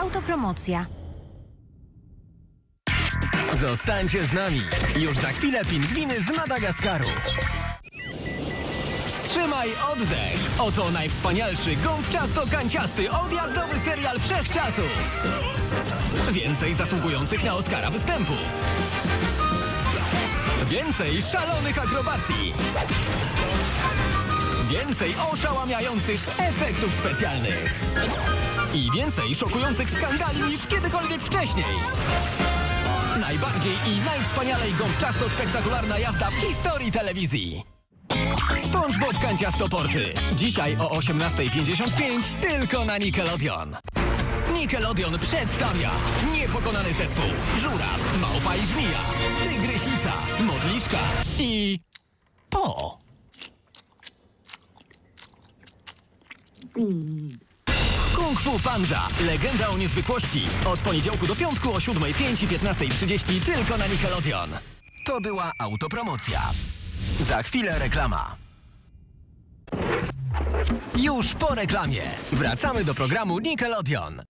Autopromocja. Zostańcie z nami. Już za chwilę pingwiny z Madagaskaru. Wstrzymaj oddech. Oto najwspanialszy gąbczasto-kanciasty odjazdowy serial wszechczasów. Więcej zasługujących na Oscara występów. Więcej szalonych akrobacji. Więcej oszałamiających efektów specjalnych. I więcej szokujących skandali niż kiedykolwiek wcześniej. Najbardziej i najwspanialej gąbczasto-spektakularna jazda w historii telewizji. SpongeBob Kanciasto Porty. Dzisiaj o 18.55 tylko na Nickelodeon. Nickelodeon przedstawia niepokonany zespół Żuraw, Małpa i Żmija, Tygrysica, Modliszka i... Po. Kung Fu Panda. Legenda o niezwykłości. Od poniedziałku do piątku o 7.05 i 15.30 tylko na Nickelodeon. To była autopromocja. Za chwilę reklama. Już po reklamie. Wracamy do programu Nickelodeon.